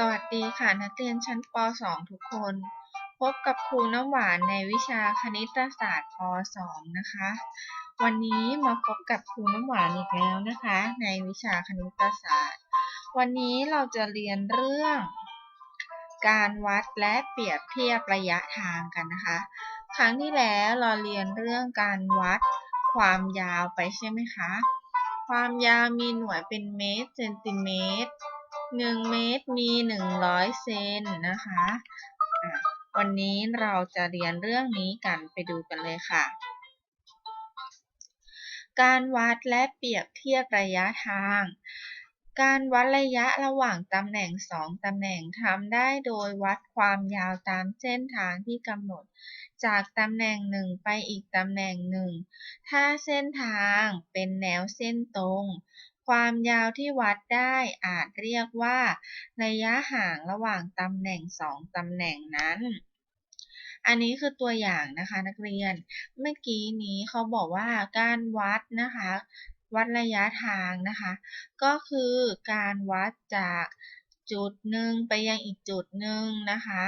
สวัสดีค่ะนักเรียนชั้นป .2 ทุกคน พบกับครูน้ำหวานในวิชาคณิตศาสตร์ป .2 นะคะ วันนี้มาพบกับครูน้ำหวานอีกแล้วนะคะ ในวิชาคณิตศาสตร์ วันนี้เราจะเรียนเรื่อง การวัดและเปรียบเทียบระยะทางกันนะคะ ครั้งที่แล้วเราเรียนเรื่องการวัดความยาวไปใช่ไหมคะ ความยาวมีหน่วยเป็นเมตรเซนติเมตร 1 เมตรมี 100 เซนนะคะ วันนี้เราจะเรียนเรื่องนี้กันไปดูกันเลยค่ะ การวัดและเปรียบเทียบระยะทาง การวัดระยะระหว่างตำแหน่ง 2 ตำแหน่งทำได้โดยวัดความยาวตามเส้นทางที่กำหนด จากตำแหน่งหนึ่งไปอีกตำแหน่งหนึ่ง ถ้าเส้นทางเป็นแนวเส้นตรง ความยาวที่วัดได้อาจเรียกว่า ระยะห่างระหว่างตำแหน่ง2ตำแหน่งนั้น อันนี้คือตัวอย่างนะคะนักเรียน เมื่อกี้นี้เขาบอกว่าการวัดนะคะ วัดระยะทางนะคะ ก็คือการวัดจากจุดหนึ่งไปยังอีกจุดหนึ่งนะคะ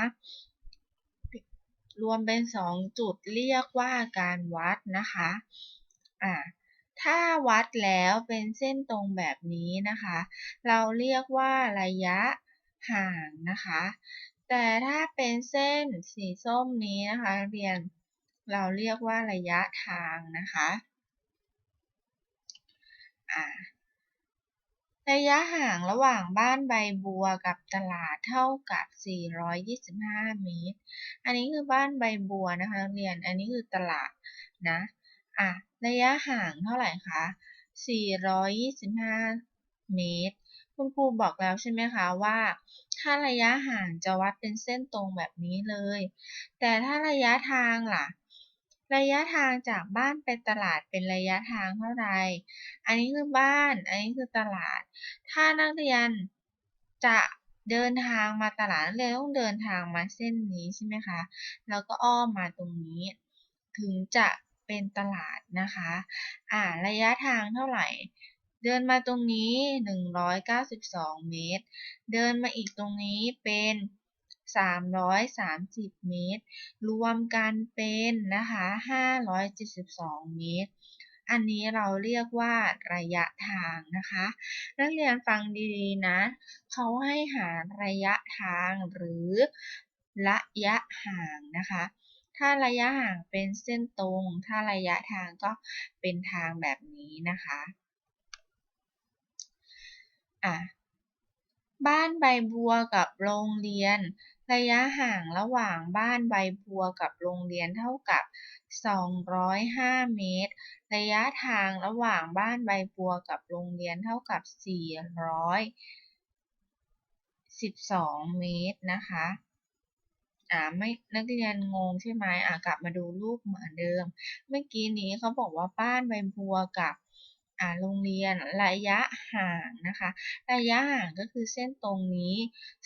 รวมเป็น 2 จุดเรียกว่าการวัดนะคะ อ่า ถ้าวัดแล้วเป็นเส้นตรงแบบนี้นะคะ เราเรียกว่าระยะห่างนะคะ แต่ถ้าเป็นเส้นสีส้มนี้นะคะเรียนเราเรียกว่าระยะทางนะคะระยะห่างระหว่างบ้านใบบัวกับตลาดเท่ากับ 425 เมตร อันนี้คือบ้านใบบัวนะคะเรียน อันนี้คือตลาดนะ อะระยะห่างเท่าไหร่คะ 425 เมตร คุณครูบอกแล้วใช่ไหมคะว่า ถ้าระยะห่างจะวัดเป็นเส้นตรงแบบนี้เลย แต่ถ้าระยะทางล่ะ ระยะทางจากบ้านไปตลาดเป็นระยะทางเท่าไหร่ อันนี้คือบ้าน อันนี้คือตลาด ถ้านักเรียนจะเดินทางมาตลาดนักเรียนต้องเดินทางมาเส้นนี้ใช่ไหมคะ แล้วก็อ้อมมาตรงนี้ ถึงจะ เป็นตลาดนะคะ อ่า ระยะทางเท่าไหร่ เดินมาตรงนี้ 192 เมตร เดินมาอีกตรงนี้เป็น 330 เมตร รวมกันเป็นนะคะ 572 เมตร อันนี้เราเรียกว่าระยะทางนะคะ นักเรียนฟังดีๆนะ เขาให้หาระยะทางหรือระยะห่างนะคะ ถ้าระยะห่างเป็นเส้นตรง ถ้าระยะทางก็เป็นทางแบบนี้นะคะอะบ้านใบบัวกับโรงเรียน ระยะห่างระหว่างบ้านใบบัวกับโรงเรียนเท่ากับ 205 เมตร ระยะทางระหว่างบ้านใบบัวกับโรงเรียนเท่ากับ 412 เมตรนะคะ อ่าไม่นักเรียนงงใช่ไหมอ่ากลับมาดูรูปเหมือนเดิม เมื่อกี้นี้เขาบอกว่าบ้านใบบัวกับอ่าโรงเรียนระยะห่างนะคะ ระยะห่างก็คือเส้นตรงนี้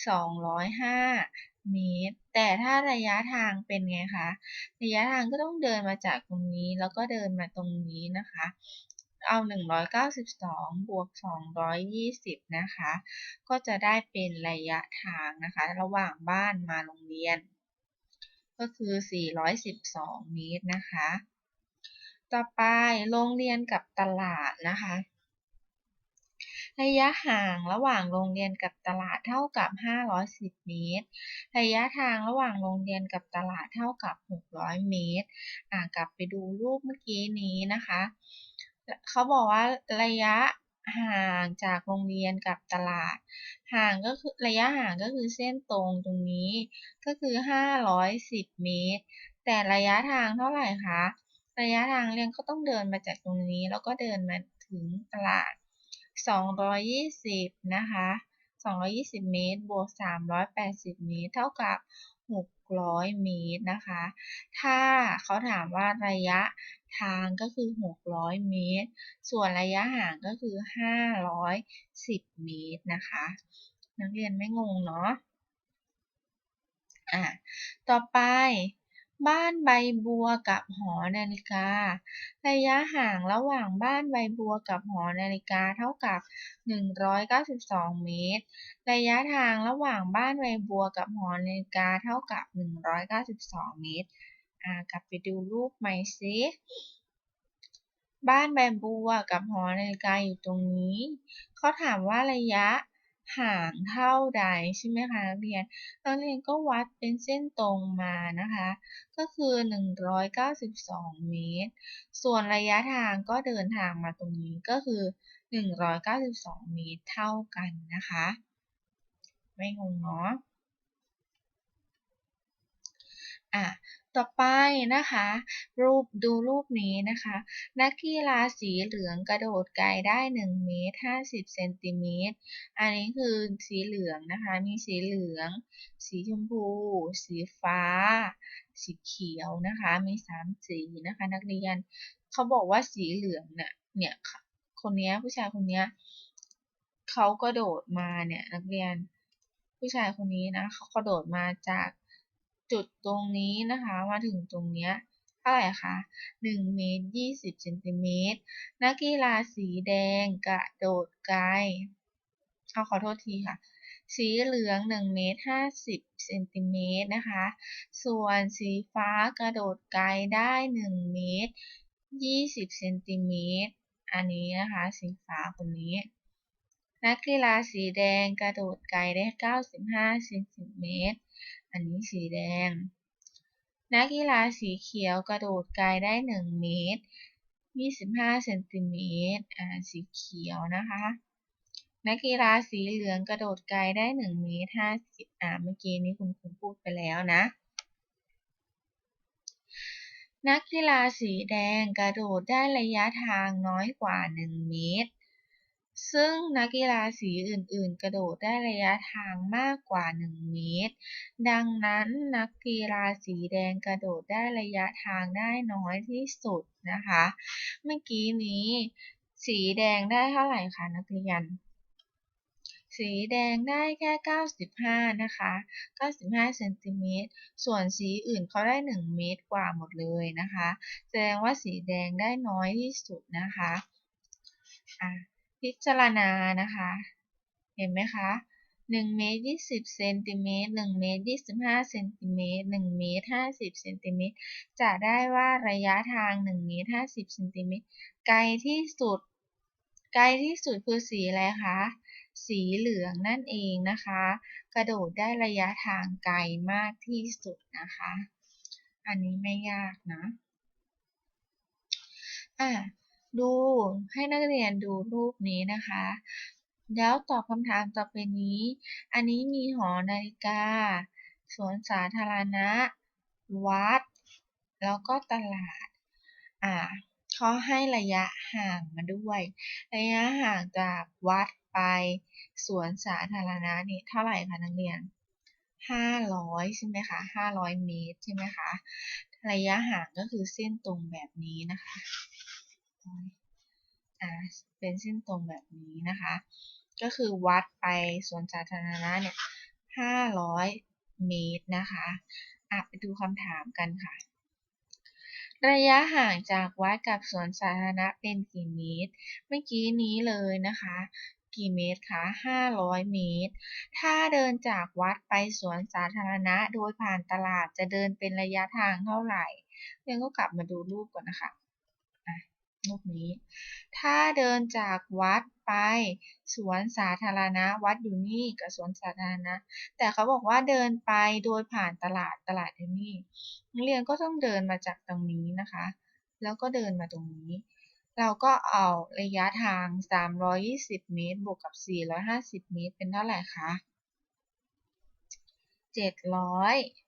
205 เมตร แต่ถ้าระยะทางเป็นไงคะ ระยะทางก็ต้องเดินมาจากตรงนี้แล้วก็เดินมาตรงนี้นะคะ เอา 192 บวก 220 นะคะ ก็จะได้เป็นระยะทางนะคะ ระหว่างบ้านมาโรงเรียน ก็คือ 412 เมตรนะคะ ต่อไปโรงเรียนกับตลาดนะคะ ระยะห่างระหว่างโรงเรียนกับตลาดเท่ากับ 510 เมตร ระยะทางระหว่างโรงเรียนกับตลาดเท่ากับ 600 เมตร อ่ากลับไปดูรูปเมื่อกี้นี้นะคะ เขาบอกว่าระยะห่างจากโรงเรียนกับตลาด ห่างก็คือระยะห่างก็คือเส้นตรงตรงนี้ ก็คือ510เมตร แต่ระยะทางเท่าไหร่คะ ระยะทางเรียนก็ต้องเดินมาจากตรงนี้ แล้วก็เดินมาถึงตลาด 220 นะคะ 220 เมตร บวก 380 เมตร เท่ากับ 600 เมตรนะคะ ถ้าเขาถามว่าระยะทางก็คือ 600 เมตร ส่วนระยะห่างก็คือ 510 เมตรนะคะ นักเรียนไม่งงเนาะ อะ ต่อไป บ้านใบบัวกับหอนาฬิกา ระยะห่างระหว่างบ้านใบบัวกับหอนาฬิกาเท่ากับ 192 เมตร ระยะทางระหว่างบ้านใบบัวกับหอนาฬิกาเท่ากับ 192 เมตร อ่ากลับไปดูรูปใหม่ซิบ้านใบบัวกับหอนาฬิกาอยู่ตรงนี้ เขาถามว่าระยะ ห่างเท่าใดใช่ไหมคะนักเรียน นักเรียนก็วัดเป็นเส้นตรงมานะคะ ก็คือ 192 เมตร ส่วนระยะทางก็เดินทางมาตรงนี้ก็คือ 192 เมตรเท่ากันนะคะ ไม่งงเนาะอะ ต่อไปนะคะ รูปดูรูปนี้นะคะ นักกีฬาสีเหลืองกระโดดไกลได้1เมตร50เซนติเมตรอันนี้คือสีเหลืองนะคะ มีสีเหลือง สีชมพู สีฟ้า สีเขียวนะคะ มี 3 สีนะคะ นักเรียนเขาบอกว่าสีเหลืองเนี่ยเนี่ยคนนี้ผู้ชายคนนี้เขากระโดดมาเนี่ยนักเรียนผู้ชายคนนี้นะเขากระโดดมาจาก จุดตรงนี้นะคะมาถึงตรงเนี้ยเท่าไหร่คะ1เมตร20เซนติเมตรนักกีฬาสีแดงกระโดดไกลเอาขอโทษทีค่ะ สีเหลือง1เมตร50เซนติเมตรนะคะ ส่วนสีฟ้ากระโดดไกลได้1เมตร20เซนติเมตรอันนี้นะคะ สีฟ้าคนนี้นักกีฬาสีแดงกระโดดไกลได้ 95เซนติเมตร อันนี้สีแดง นักกีฬาสีเขียวกระโดดไกลได้ 1 เมตร 25เซนติเมตร อ่า สีเขียวนะคะ นักกีฬาสีเหลืองกระโดดไกลได้ 1 เมตร 50 อ่า เมื่อกี้นี้คุณครูพูดไปแล้วนะ นักกีฬาสีแดงกระโดดได้ระยะทางน้อยกว่า 1 เมตร ซึ่งนักกีฬาสีอื่น ๆ กระโดดได้ระยะทางมากกว่า 1 เมตร ดังนั้นนักกีฬาสีแดงกระโดดได้ระยะทางได้น้อยที่สุดนะคะ เมื่อกี้นี้สีแดงได้เท่าไหร่คะนักเรียน สีแดงได้แค่ 95 นะคะ 95เซนติเมตร ส่วนสีอื่นเขาได้ 1 เมตรกว่าหมดเลยนะคะ แสดงว่าสีแดงได้น้อยที่สุดนะคะ อะ พิจารณานะคะ เห็นไหมคะ1เมตร20เซนติเมตร1เมตร25เซนติเมตร1เมตร50เซนติเมตรจะได้ว่าระยะทาง1เมตร50เซนติเมตรไกลที่สุด ไกลที่สุดคือสีอะไรคะ สีเหลืองนั่นเองนะคะ กระโดดได้ระยะทางไกลมากที่สุดนะคะ อันนี้ไม่ยากนะ อะ ดูให้นักเรียนดูรูปนี้นะคะ แล้วตอบคำถามต่อไปนี้ อันนี้มีหอนาฬิกา สวนสาธารณะ วัด แล้วก็ตลาด อ่าเขาให้ระยะห่างมาด้วย ระยะห่างจากวัดไปสวนสาธารณะนี่เท่าไหร่คะนักเรียน 500 ใช่ไหมคะ 500 เมตรใช่ไหมคะ ระยะห่างก็คือเส้นตรงแบบนี้นะคะ อ่าเป็นเส้นตรงแบบนี้นะคะ ก็คือวัดไปสวนสาธารณะเนี่ย500เมตรนะคะอะไปดูคำถามกันค่ะ ระยะห่างจากวัดกับสวนสาธารณะเป็นกี่เมตร เมื่อกี้นี้เลยนะคะกี่เมตรคะ 500 เมตร ถ้าเดินจากวัดไปสวนสาธารณะโดยผ่านตลาดจะเดินเป็นระยะทางเท่าไหร่ เรียนก็กลับมาดูรูปก่อนนะคะ รูปนี้ ถ้าเดินจากวัดไปสวนสาธารณะ วัดอยู่นี่กับสวนสาธารณะ แต่เขาบอกว่าเดินไปโดยผ่านตลาดตลาดอยู่นี่นักเรียนก็ต้องเดินมาจากตรงนี้นะคะ แล้วก็เดินมาตรงนี้ เราก็เอาระยะทาง 320 เมตร บวกกับ 450 เมตร เป็นเท่าไหร่คะ700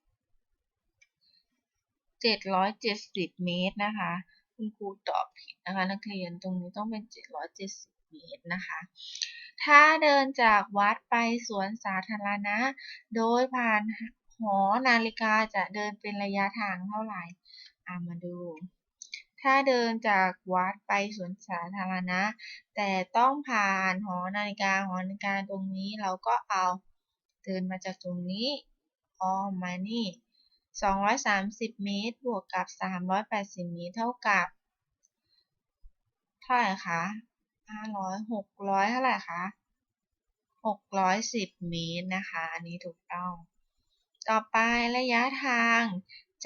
770 เมตรนะคะ คุณครูตอบผิดนะคะ นักเรียนตรงนี้ต้องเป็น 770 เมตรนะคะ ถ้าเดินจากวัดไปสวนสาธารณะ โดยผ่านหอนาฬิกาจะเดินเป็นระยะทางเท่าไหร่ามาดู ถ้าเดินจากวัดไปสวนสาธารณะ แต่ต้องผ่านหอนาฬิกาหอนาฬิกาตรงนี้เราก็เอาเดินมาจากตรงนี้อ้อมมานี่ 230 เมตร บวกกับ 380 เมตร เท่ากับ เท่าไหร่คะ500 600 เท่าไหร่คะ610 เมตรนะคะ อันนี้ถูกต้อง ต่อไประยะทาง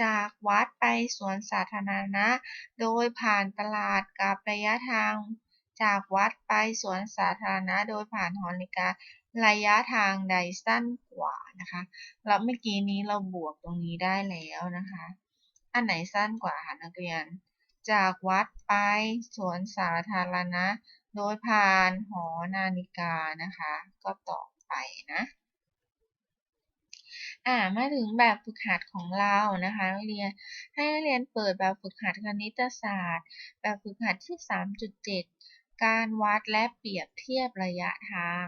จากวัดไปสวนสาธารณะ โดยผ่านตลาดกับระยะทางจากวัดไปสวนสาธารณะ โดยผ่านหอนาฬิกา ระยะทางใดสั้นกว่านะคะแล้วเมื่อกี้นี้เราบวกตรงนี้ได้แล้วนะคะ อันไหนสั้นกว่าคะนักเรียน จากวัดไปสวนสาธารณะ โดยผ่านหอนาฬิกานะคะ ก็ต่อไปนะอ่ามาถึงแบบฝึกหัดของเรานะคะนักเรียนให้นักเรียนเปิดแบบฝึกหัดคณิตศาสตร์ แบบฝึกหัดที่ 3.7 การวัดและเปรียบเทียบระยะทาง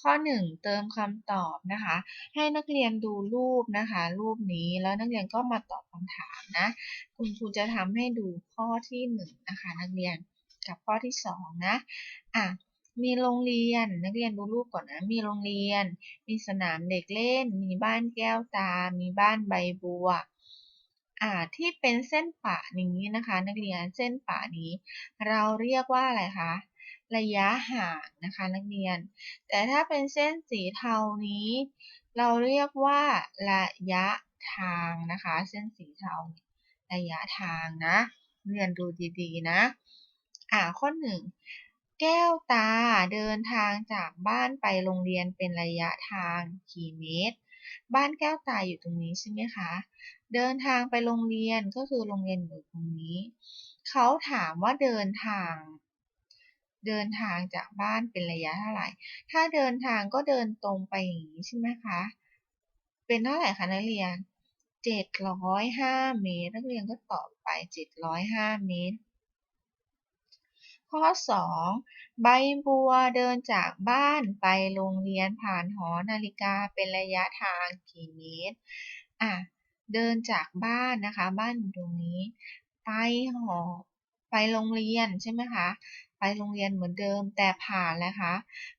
ข้อ 1 เติมคำตอบนะคะ ให้นักเรียนดูรูปนะคะ รูปนี้แล้วนักเรียนก็มาตอบคำถามนะ คุณครูจะทำให้ดูข้อที่1นะคะนักเรียนกับข้อที่2นะอะมีโรงเรียนนักเรียนดูรูปก่อนนะมีโรงเรียน มีสนามเด็กเล่น มีบ้านแก้วตา มีบ้านใบบัวอ่าที่เป็นเส้นปะนี้นะคะ นักเรียนเส้นปะนี้ เราเรียกว่าอะไรคะ ระยะห่างนะคะนักเรียน แต่ถ้าเป็นเส้นสีเทานี้ เราเรียกว่าระยะทางนะคะ เส้นสีเทาระยะทางนะเรียนดูดีๆนะอ่าข้อหนึ่งแก้วตาเดินทางจากบ้านไปโรงเรียนเป็นระยะทางกี่เมตร บ้านแก้วตาอยู่ตรงนี้ใช่ไหมคะ เดินทางไปโรงเรียนก็คือโรงเรียนอยู่ตรงนี้ เขาถามว่าเดินทาง เดินทางจากบ้านเป็นระยะเท่าไหร่ ถ้าเดินทางก็เดินตรงไปอย่างนี้ใช่ไหมคะ เป็นเท่าไหร่คะนักเรียน 705 เมตร นักเรียนก็ตอบไป 705 เมตร ข้อ 2 ใบบัวเดินจากบ้านไปโรงเรียนผ่านหอนาฬิกาเป็นระยะทางกี่เมตร อะ เดินจากบ้านนะคะ บ้านอยู่ตรงนี้ ไปหอ ไปโรงเรียนใช่ไหมคะ ไปโรงเรียนเหมือนเดิมแต่ผ่านแล้วคะ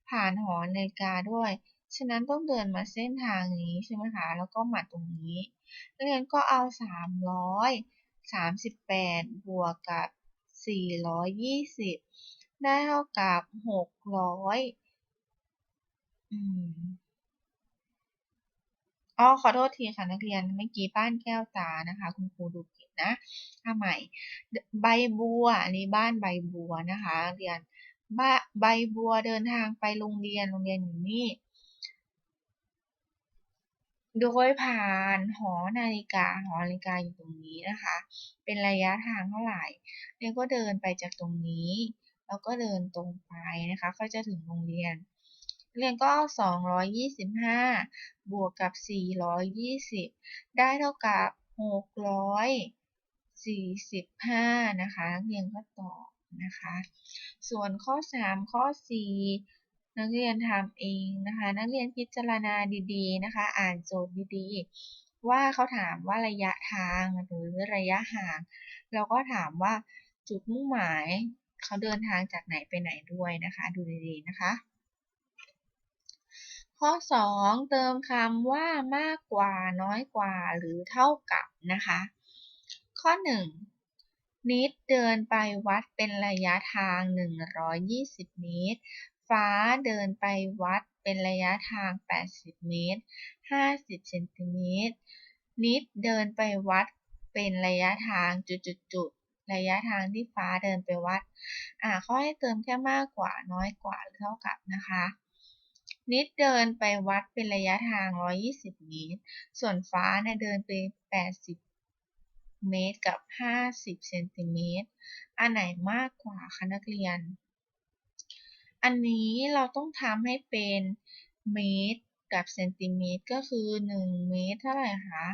ผ่านหอนาฬิกาด้วย ฉะนั้นต้องเดินมาเส้นทางนี้ใช่ไหมคะ แล้วก็มาตรงนี้นักเรียนก็เอา 338 บวกกับ 420 ได้เท่ากับ 600 อืมอ๋อขอโทษทีค่ะนักเรียนเมื่อกี้บ้านแก้วตานะคะ คุณครูดูผิด นะเอาใหม่ ใบบัวอันนี้บ้านใบบัวนะคะเรียนใบบัวเดินทางไปโรงเรียนโรงเรียนอยู่นี่ โดยผ่านหอนาฬิกาหอนาฬิกาอยู่ตรงนี้นะคะ เป็นระยะทางเท่าไหร่เรียนก็เดินไปจากตรงนี้ แล้วก็เดินตรงไปนะคะ ก็จะถึงโรงเรียน เรียนก็ 225 บวกกับ 420 ได้เท่ากับ 45 นะคะนักเรียนก็ตอบนะคะ ส่วนข้อ 3 ข้อ 4 นักเรียนทำเองนะคะ นักเรียนพิจารณาดีๆนะคะ อ่านโจทย์ดีๆ ว่าเขาถามว่าระยะทางหรือระยะห่างเราก็ถามว่าจุดมุ่งหมายเขาเดินทางจากไหนไปไหนด้วยนะคะ ดูดีๆนะคะ ข้อ 2 เติมคำว่ามากกว่าน้อยกว่าหรือเท่ากับนะคะ ข้อ 1 นิดเดินไปวัดเป็นระยะทาง 120 เมตร ฟ้าเดินไปวัดเป็นระยะทาง 80 เมตร 50 เซนติเมตร นิดเดินไปวัดเป็นระยะทางจุดๆระยะทางที่ฟ้าเดินไปวัด อ่าเขาให้เติมแค่มากกว่าน้อยกว่าหรือเท่ากับนะคะนิดเดินไปวัดเป็นระยะทาง 120 เมตร ส่วนฟ้าเนี่ยเดินไป 80 เมตรกับ 50เซนติเมตร อันไหนมากกว่าคะนักเรียน อันนี้เราต้องทำให้เป็นเมตรกับเซนติเมตรก็คือ 1 เมตรเท่าไหร่คะ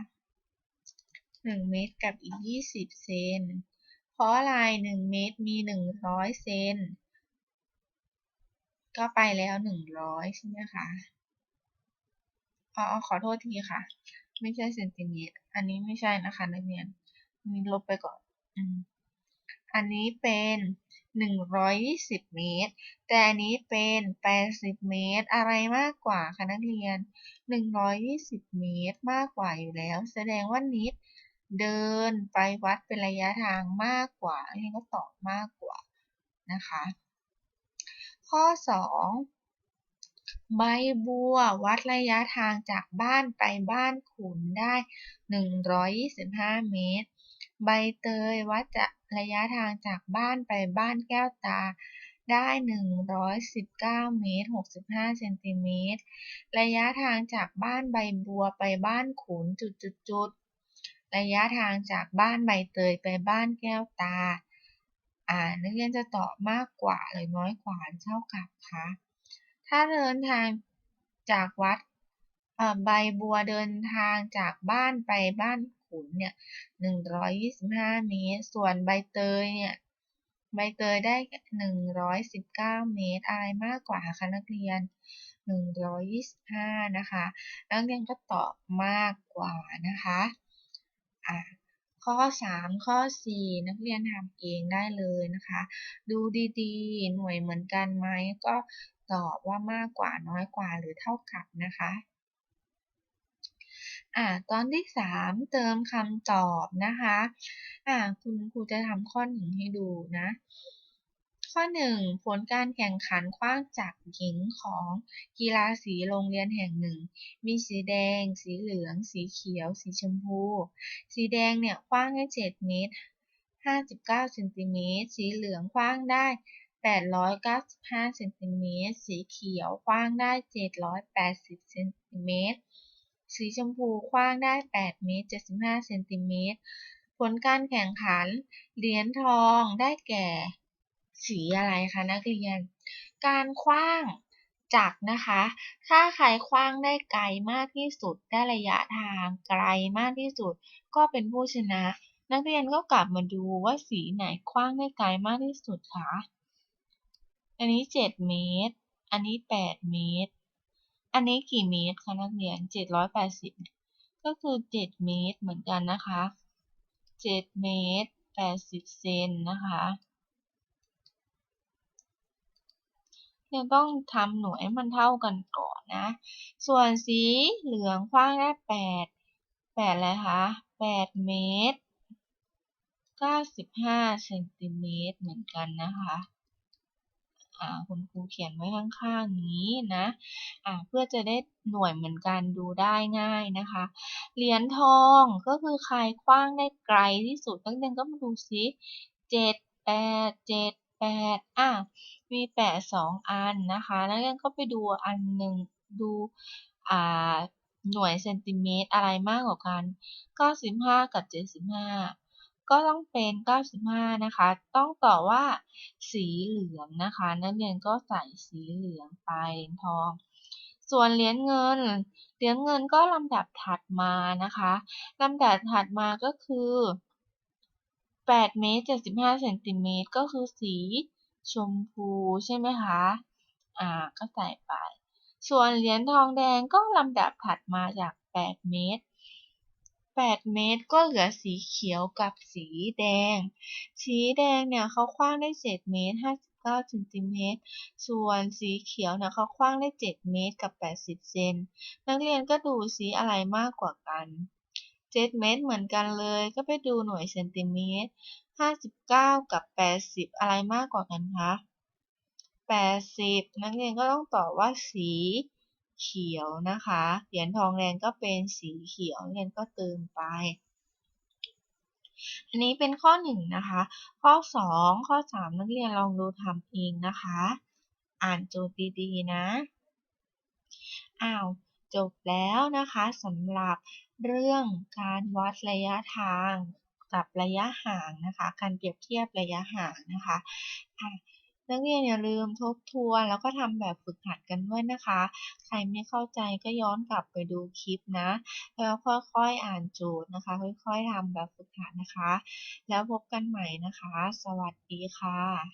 1เมตรกับอีก 20 เซน เพราะอะไร 1 เมตรมี 100 เซน ก็ไปแล้ว 100 ใช่ไหมคะอ๋อขอโทษทีค่ะ ไม่ใช่เซนติเมตร อันนี้ไม่ใช่นะคะนักเรียน มีลบไปก่อน อันนี้เป็น120เมตร แต่อันนี้เป็น80เมตร อะไรมากกว่าคะนักเรียน120เมตรมากกว่าอยู่แล้ว แสดงว่านิดเดินไปวัดเป็นระยะทางมากกว่าเรียนก็ตอบมากกว่านะคะ ข้อ2ใบบัววัดระยะทางจากบ้านไปบ้านขุนได้ 125 เมตร ใบเตยวัดจากระยะทางจากบ้านไปบ้านแก้วตาได้ 119 เมตร 65 เซนติเมตร ระยะทางจากบ้านใบบัวไปบ้านขุนจุดจุดจุดระยะทางจากบ้านใบเตยไปบ้านแก้วตา อ่า นักเรียนจะตอบมากกว่าหรือน้อยกว่าเท่ากับคะ ถ้าเดินทางจากวัดใบบัวเดินทางจากบ้านไปบ้าน ขุนเนี่ย125เมตร ส่วนใบเตยเนี่ยใบเตยได้119เมตร อะไรมากกว่าคะนักเรียน125นะคะนักเรียนก็ตอบมากกว่านะคะอะข้อ 3 ข้อ 4 นักเรียนทำเองได้เลยนะคะ ดูดีๆ หน่วยเหมือนกันไหมก็ตอบว่ามากกว่าน้อยกว่าหรือเท่ากับนะคะ อ่าตอนที่3เติมคำตอบนะคะอ่าคุณครูจะทำข้อหนึ่งให้ดูนะ ข้อ1ผลการแข่งขันคว้างจักรหญิงของกีฬาสีโรงเรียนแห่งหนึ่ง มีสีแดง สีเหลือง สีเขียว สีชมพู สีแดงเนี่ยคว้างได้7เมตร59เซนติเมตร สีเหลืองคว้างได้895เซนติเมตร สีเขียวคว้างได้ 780เซนติเมตร สีชมพูคว้างได้ 8 เมตร 75 เซนติเมตร ผลการแข่งขัน เหรียญทองได้แก่ สีอะไรคะนักเรียน การคว้างจักรนะคะ ถ้าใครคว้างได้ไกลมากที่สุด ได้ระยะทางไกลมากที่สุด ก็เป็นผู้ชนะ นักเรียนก็กลับมาดูว่าสีไหนคว้างได้ไกลมากที่สุดคะ อันนี้ 7 เมตร อันนี้ 8 เมตร อันนี้กี่เมตรคะนักเรียน 780 ก็คือ 7 เมตรเหมือนกันนะคะ 7 เมตร 80 เซนนะคะเราต้องทำหน่วยให้มันเท่ากันก่อนนะ ส่วนสีเหลืองคว้างได้8 8อะไรคะ8เมตร95เซนติเมตรเหมือนกันนะคะ คุณครูเขียนไว้ข้างๆนี้นะะเพื่อจะได้หน่วยเหมือนกันดูได้ง่ายนะคะ เหรียญทองก็คือใครคว้างได้ไกลที่สุดนักเรียนก็มาดูซิเจ็ดแปดเจ็ดแปดอะมีแปดสองอันนะคะนักเรียนก็ไปดูอันหนึ่งดูอ่าหน่วยเซนติเมตรอะไรมากกว่ากัน 95 กับ 75 ก็ต้องเป็น 95 นะคะ ต้องตอบว่าสีเหลืองนะคะ นักเรียนก็ใส่สีเหลืองไปเหรียญทอง ส่วนเหรียญเงิน เหรียญเงินก็ลำดับถัดมานะคะลำดับถัดมาก็คือ8เมตร75เซนติเมตรก็คือสีชมพูใช่ไหมคะ อ่า ก็ใส่ไป ส่วนเหรียญทองแดงก็ลำดับถัดมาจาก 8 เมตร 8 เมตร ก็เหลือสีเขียวกับสีแดง สีแดงเนี่ยเขาคว้างได้ 7 เมตร 59เซนติเมตร ส่วนสีเขียวเนี่ยเขาคว้างได้ 7 เมตรกับ 80 เซน นักเรียนก็ดูสีอะไรมากกว่ากัน 7 เมตรเหมือนกันเลย ก็ไปดูหน่วยเซนติเมตร 59 กับ 80 อะไรมากกว่ากันคะ 80 นักเรียนก็ต้องตอบว่าสี เขียวนะคะ เหรียญทองแดงก็เป็นสีเขียวเรียนก็เติมไป อันนี้เป็นข้อหนึ่งนะคะ ข้อสองข้อสามนักเรียนลองดูทำเองนะคะ อ่านโจทย์ดีๆนะอ้าวจบแล้วนะคะสำหรับเรื่องการวัดระยะทางกับระยะห่างนะคะ การเปรียบเทียบระยะห่างนะคะ นักเรียนอย่าลืมทบทวนแล้วก็ทำแบบฝึกหัดกันด้วยนะคะ ใครไม่เข้าใจก็ย้อนกลับไปดูคลิปนะ แล้วค่อยๆอ่านโจทย์นะคะ ค่อยๆทำแบบฝึกหัดนะคะ แล้วพบกันใหม่นะคะ สวัสดีค่ะ